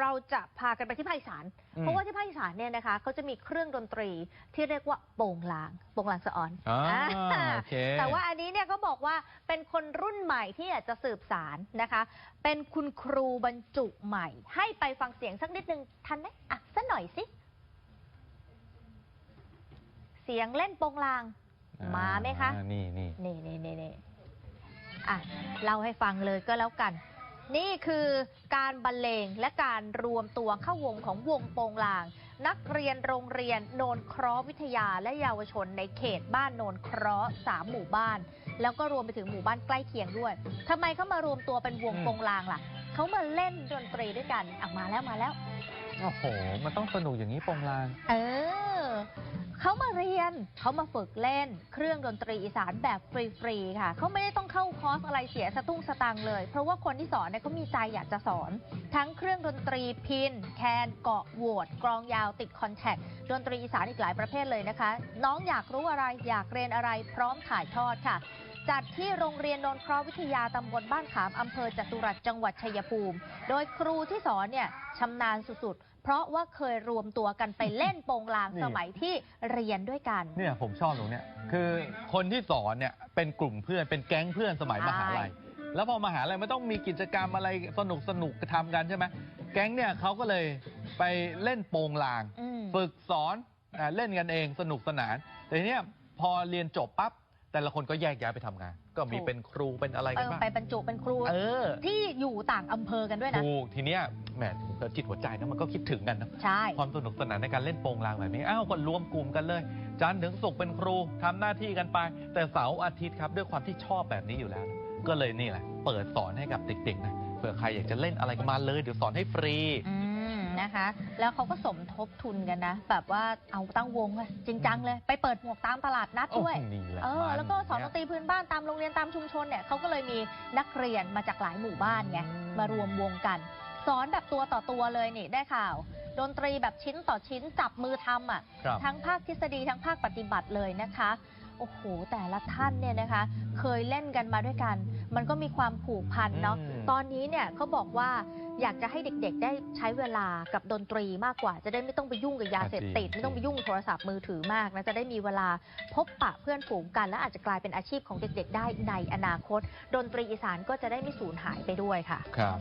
เราจะพากันไปที่ภาคอีสานอืมเพราะว่าที่ภาคอีสานเนี่ยนะคะเขาจะมีเครื่องดนตรีที่เรียกว่าโปงลางโปงลางสะออนอ่าอ่าโอเค แต่ว่าอันนี้เนี่ยเขาบอกว่าเป็นคนรุ่นใหม่ที่อยากจะสืบสารนะคะ เป็นคุณครูบรรจุใหม่ ให้ไปฟังเสียงสักนิดนึงทันไหมอะสักหน่อยสิ เสียงเล่นโปงลาง มาไหมคะ อ่านี่นี่ นี่นี่นี่นี่อะเล่าให้ฟังเลยก็แล้วกัน นี่คือการบรรเลงและการรวมตัวเข้าวงของวงโปงลาง นักเรียนโรงเรียนโนนเคราะห์วิทยาและเยาวชนในเขตบ้านโนนเคราะห์สามหมู่บ้าน แล้วก็รวมไปถึงหมู่บ้านใกล้เคียงด้วยทำไมเขามารวมตัวเป็นวงอืมโปงลางล่ะเขามาเล่นดนตรีด้วยกันอะมาแล้วมาแล้ว โอ้โห มันต้องสนุกอย่างนี้โปงลาง เออ เขามาเรียนเขามาฝึกเล่น เครื่องดนตรีอีสานแบบฟรีๆค่ะเขาไม่ได้ต้องเข้าคอร์สอะไรเสียสตุ้งสตังเลย เพราะว่าคนที่สอนเนี่ยเขามีใจอยากจะสอน ทั้งเครื่องดนตรีพิน แคนเกาะโหวดกรองยาวติดคอนแทคดนตรีอีสานอีกหลายประเภทเลยนะคะ น้องอยากรู้อะไรอยากเรียนอะไรพร้อมถ่ายทอดค่ะจัดที่โรงเรียนนนท์เคราวิทยาตำบลบ้านขามอำเภอจตุรัสจังหวัดชัยภูมิ โดยครูที่สอนเนี่ยชำนาญสุดๆ เพราะว่าเคยรวมตัวกันไปเล่นโปงลางนี่ สมัยที่เรียนด้วยกัน เนี่ยผมชอบตรงเนี้ยคือคนที่สอนเนี่ยเป็นกลุ่มเพื่อนเป็นแก๊งเพื่อนสมัยใช่มหาลัยแล้วพอมหาลัยมันต้องมีกิจกรรมอะไรสนุกสนุกๆทำกันใช่ไหมแก๊งเนี่ยเขาก็เลยไปเล่นโปงลาง อืม ฝึกสอนอ่าเล่นกันเองสนุกสนาน แต่ทีเนี้ยพอเรียนจบปั๊บแต่ละคนก็แยกย้ายไปทำงาน ก็มีถูก เป็นครูเป็นอะไรเอกันอบ้างไปบรรจุเป็นครูเออที่อยู่ต่างอำเภอกันด้วยนะ ถูกทีเนี้ย แหมจิตหัวใจนะมันก็คิดถึงกันนะใช่ ความสนุกสนานในการเล่นโปงลางแบบนี้อ้าวก็รวมกลุ่มกันเลยจันทร์ถึงศุกร์เป็นครูทำหน้าที่กันไป แต่เสาร์อาทิตย์ครับด้วยความที่ชอบแบบนี้อยู่แล้วนะก็เลยนี่แหละ เปิดสอนให้กับเด็กๆนะเผื่อใครอยากจะเล่นอะไรก็มาเลยเดี๋ยวสอนให้ฟรี อืมนะคะ แล้วเขาก็สมทบทุนกันนะ แบบว่าเอาตั้งวงอะจริงจังเลย ไปเปิดหมวกตามตลาดนัดด้วย โอ้นี่แหละเออ มันแล้วก็สอนดเนี่ยนตรีพื้นบ้านตามโรงเรียนตามชุมชนเนี่ยเขาก็เลยมีนักเรียนมาจากหลายหมู่บ้านไงอืมมารวมวงกัน สอนแบบตัวต่อตัวเลยนี่ได้ข่าว ดนตรีแบบชิ้นต่อชิ้นจับมือทำอะครับทั้งภาคทฤษฎีทั้งภาคปฏิบัติเลยนะคะโอ้โหแต่ละท่านเนี่ยนะคะ เคยเล่นกันมาด้วยกัน มันก็มีความผูกพันเนาะอืม ตอนนี้เนี่ยเขาบอกว่าอยากจะให้เด็กๆ ได้ใช้เวลากับดนตรีมากกว่า จะได้ไม่ต้องไปยุ่งกับยาเสพติดจริง ไม่ต้องไปยุ่งกับโทรศัพท์มือถือมากนะจะได้มีเวลาพบปะเพื่อนฝูงกัน และอาจจะกลายเป็นอาชีพของเด็กๆ ได้ในอนาคต ดนตรีอีสานก็จะได้ไม่สูญหายไปด้วยค่ะ ครับ